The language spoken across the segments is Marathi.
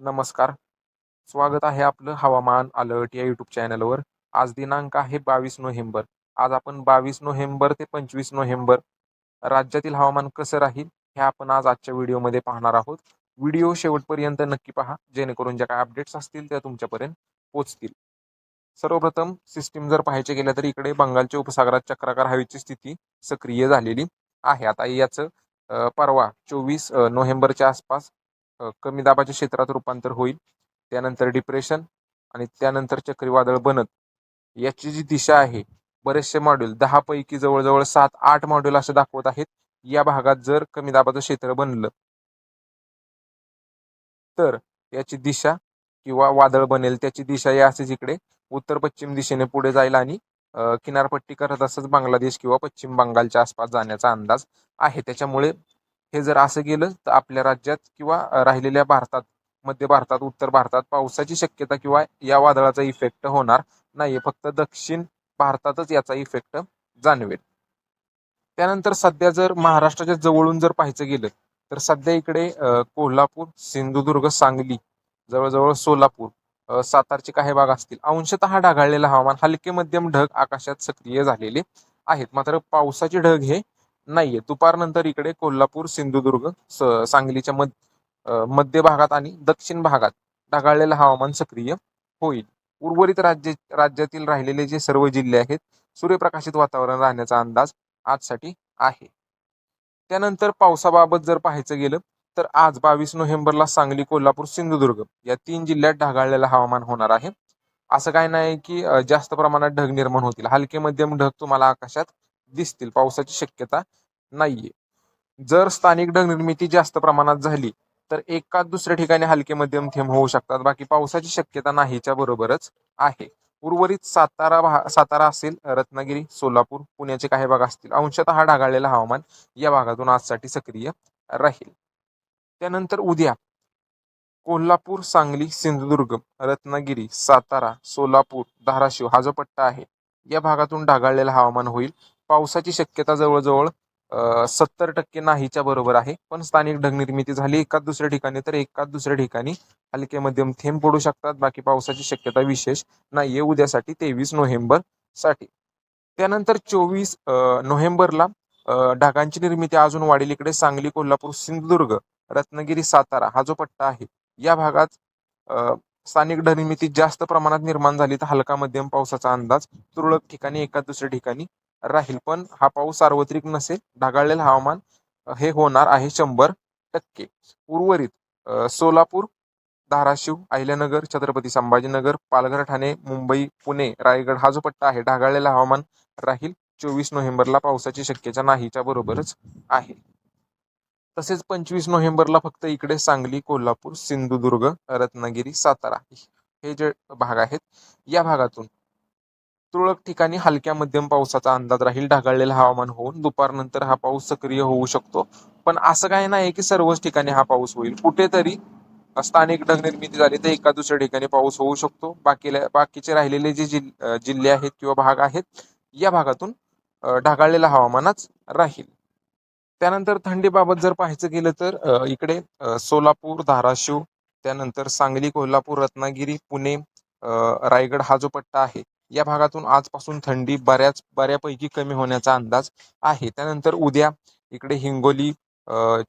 नमस्कार. स्वागत आहे आपलं हवामान अलर्ट या यूट्यूब चॅनलवर. आज दिनांक आहे बावीस नोव्हेंबर. आज आपण बावीस नोव्हेंबर ते पंचवीस नोव्हेंबर राज्यातील हवामान कसं राहील हे आपण आज आजच्या व्हिडिओमध्ये पाहणार आहोत. व्हिडिओ शेवटपर्यंत नक्की पहा जेणेकरून ज्या काय अपडेट्स असतील त्या तुमच्यापर्यंत पोचतील सर्वप्रथम सिस्टीम जर पाहायचे गेलं तर इकडे बंगालच्या उपसागरात चक्राकार हवेची स्थिती सक्रिय झालेली आहे. आता याचं परवा चोवीस नोव्हेंबरच्या आसपास कमी दाबाच्या क्षेत्रात रूपांतर होईल. त्यानंतर डिप्रेशन आणि त्यानंतर चक्रीवादळ बनत. याची जी दिशा आहे बरेचसे मॉड्यूल दहा पैकी जवळजवळ सात आठ मॉड्यूल असे दाखवत आहेत. या भागात जर कमी दाबाचं क्षेत्र बनलं. तर याची दिशा किंवा वादळ बनेल त्याची दिशा या असेच इकडे. उत्तर पश्चिम दिशेने पुढे जाईल आणि किनारपट्टी करत असंच बांगलादेश किंवा पश्चिम बंगालच्या आसपास जाण्याचा अंदाज आहे. त्याच्यामुळे हे जर असं गेलं तर आपल्या राज्यात किंवा राहिलेल्या भारतात मध्य भारतात उत्तर भारतात पावसाची शक्यता किंवा या वादळाचा इफेक्ट होणार नाही फक्त दक्षिण भारतातच याचा इफेक्ट जाणवेल. त्यानंतर सध्या जर महाराष्ट्राच्या जवळून जर पाहायचं गेलं तर सध्या इकडे कोल्हापूर सिंधुदुर्ग सांगली जवळजवळ सोलापूर सातारचे काही भाग असतील अंशतः ढगाळलेलं हवामान हलके मध्यम ढग आकाशात सक्रिय झालेले आहेत. मात्र पावसाचे ढग हे नाहीये. दुपारनंतर इकडे कोल्हापूर सिंधुदुर्ग सांगलीच्या मध मध्य भागात आणि दक्षिण भागात ढगाळलेलं हवामान सक्रिय होईल. उर्वरित राज्य राज्यातील राहिलेले जे सर्व जिल्हे आहेत सूर्यप्रकाशित वातावरण राहण्याचा अंदाज आजसाठी आहे. त्यानंतर पावसाबाबत जर पाहायचं गेलं तर आज बावीस नोव्हेंबरला सांगली कोल्हापूर सिंधुदुर्ग या तीन जिल्ह्यात ढगाळलेलं हवामान होणार आहे. असं काय नाही की जास्त प्रमाणात ढग निर्माण होतील. हलके मध्यम ढग तुम्हाला आकाशात दिसतील पावसाची शक्यता नाहीये. जर स्थानिक ढग निर्मिती जास्त प्रमाणात झाली तर एकाच दुसऱ्या ठिकाणी हलके मध्यम थेंब होऊ शकतात. बाकी पावसाची शक्यता नाहीच्या बरोबरच आहे. उर्वरित सातारा भा सातारा असेल रत्नागिरी सोलापूर पुण्याचे काही भाग असतील अंशतः हा ढगाळलेला हवामान या भागातून आजसाठी सक्रिय राहील. त्यानंतर उद्या कोल्हापूर सांगली सिंधुदुर्ग रत्नागिरी सातारा सोलापूर धाराशिव हा जो पट्टा आहे या भागातून ढगाळलेलं हवामान होईल. पावसाची शक्यता जवळजवळ सत्तर टक्के नाहीच्या बरोबर आहे. पण स्थानिक ढग निर्मिती झाली एकाच दुसऱ्या ठिकाणी तर एकाच दुसऱ्या ठिकाणी हलके मध्यम थेंब पडू शकतात. बाकी पावसाची शक्यता विशेष नाहीये. उद्यासाठी तेवीस नोव्हेंबरसाठी. त्यानंतर चोवीस नोव्हेंबरला ढगांची निर्मिती अजून वाढेल. इकडे सांगली कोल्हापूर सिंधुदुर्ग रत्नागिरी सातारा हा जो पट्टा आहे या भागात स्थानिक ढग निर्मिती जास्त प्रमाणात निर्माण झाली. तर हलका मध्यम पावसाचा अंदाज तुरळक ठिकाणी एकाच दुसऱ्या ठिकाणी राहील. पण हा पाऊस सार्वत्रिक नसेल ढगाळलेलं हवामान हे होणार आहे शंभर टक्के. उर्वरित सोलापूर धाराशिव अहिल्यानगर छत्रपती संभाजीनगर पालघर ठाणे मुंबई पुणे रायगड हा जो पट्टा आहे ढगाळलेलं हवामान राहील. चोवीस नोव्हेंबरला पावसाची शक्यता नाहीच्या बरोबरच आहे. तसेच पंचवीस नोव्हेंबरला फक्त इकडे सांगली कोल्हापूर सिंधुदुर्ग रत्नागिरी सातारा हे जे भाग आहेत या भागातून तुरळक ठिकाणी हलक्या मध्यम पावसाचा अंदाज राहील. ढगाळलेलं हवामान होऊन दुपारनंतर हा पाऊस सक्रिय होऊ शकतो. पण असं काही नाही की सर्वच ठिकाणी हा पाऊस होईल. कुठेतरी स्थानिक ढग निर्मिती झाली तर एका दुसऱ्या ठिकाणी पाऊस होऊ शकतो. बाकीला बाकीचे राहिलेले जे जिल- जिल्हे आहेत किंवा भाग आहेत या भागातून ढगाळलेला ढगाळलेलं हवामानच राहील. त्यानंतर थंडीबाबत जर पाहायचं गेलं तर इकडे सोलापूर धाराशिव त्यानंतर सांगली कोल्हापूर रत्नागिरी पुणे रायगड हा जो पट्टा आहे या भागातून आजपासून थंडी बऱ्याच बऱ्यापैकी कमी होण्याचा अंदाज आहे. त्यानंतर उद्या इकडे हिंगोली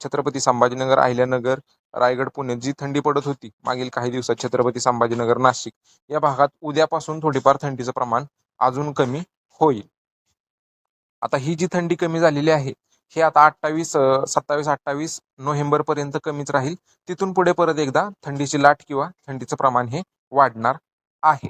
छत्रपती संभाजीनगर अहिल्यानगर रायगड पुणे जी थंडी पडत होती मागील काही दिवसात छत्रपती संभाजीनगर नाशिक या भागात उद्यापासून थोडीफार थंडीचं प्रमाण अजून कमी होईल. आता ही जी थंडी कमी झालेली आहे हे आता अठ्ठावीस सत्तावीस अठ्ठावीस नोव्हेंबर पर्यंत कमीच राहील. तिथून पुढे परत एकदा थंडीची लाट किंवा थंडीचं प्रमाण हे वाढणार आहे.